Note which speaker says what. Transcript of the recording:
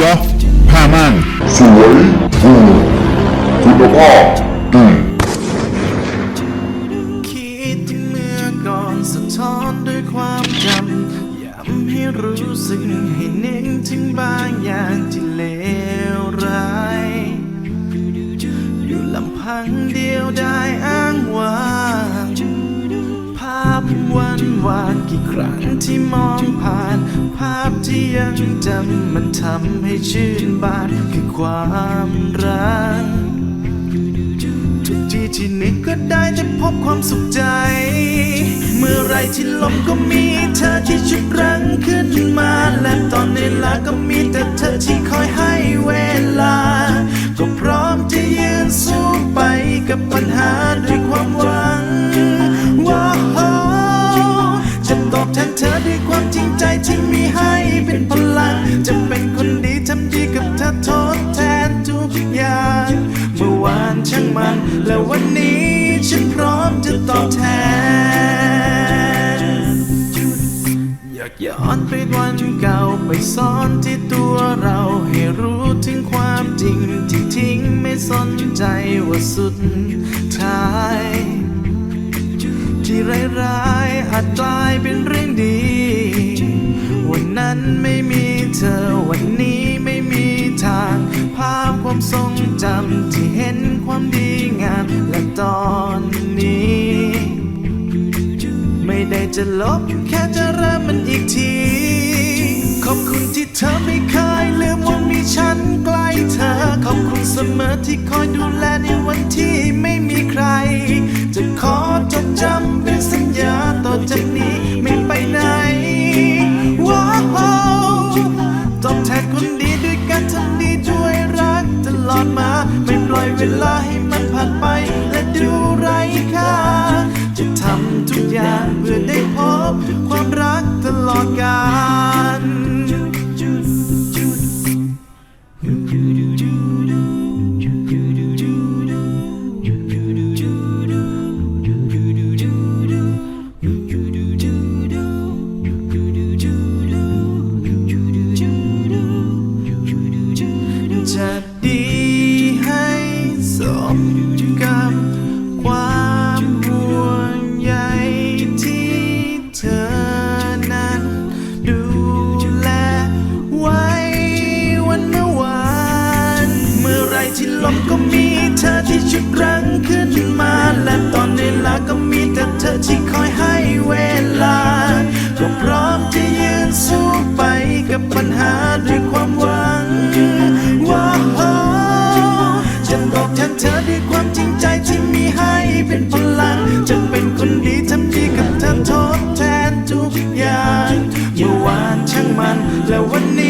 Speaker 1: เหรอผ้าม่าน
Speaker 2: สวยถูกคุณภาพดี
Speaker 3: คิดถึงเมื่อก่อนสะท้อนด้วยความจำย้ำให้รู้สึกให้นึกถึงบางอย่างที่เลวร้ายอยู่ลำพังเดียวได้อ้างว้างภาพ วันวานกี่ครั้งที่มองผ่าน ภาพที่ยังจำมันทำให้ชื่นบานคือความรักทุกทีที่นึกก็ได้แต่พบความสุขใจ เมื่อไรที่ลมก็มีเธอที่ชุบรังขึ้นมา และตอนเวลาก็มีแต่เธอที่คอยให้เวลา ก็พร้อมจะยืนสู้ไปกับปัญ และวันนี้ฉันพร้อมจะตอบแทน อยากย้อนไปวันเก่าไปซ่อนที่ตัวเราให้รู้ถึงความจริงที่ทิ้งไม่สนใจว่าสุดท้ายที่ร้ายๆอาจกลายเป็นเรื่องดี วันนั้นไม่มีเธอวันนี้ไม่มีทาง ภาพความทรงจำที่ ความดีงามและตอนนี้ ไม่ได้จะลบแค่จะเริ่มมันอีกที ขอบคุณที่เธอไม่เคยลืมว่ามีฉันใกล้เธอ ขอบคุณเสมอที่คอยดูแลในวันที่ เวลาให้มันผ่านไปและดู กับความห่วงใยที่เธอนั้นดูแลไว้วันเมื่อวาน เมื่อไรที่ลมก็มีเธอที่ชุดรั้งขึ้นมาและตอน และวันนี้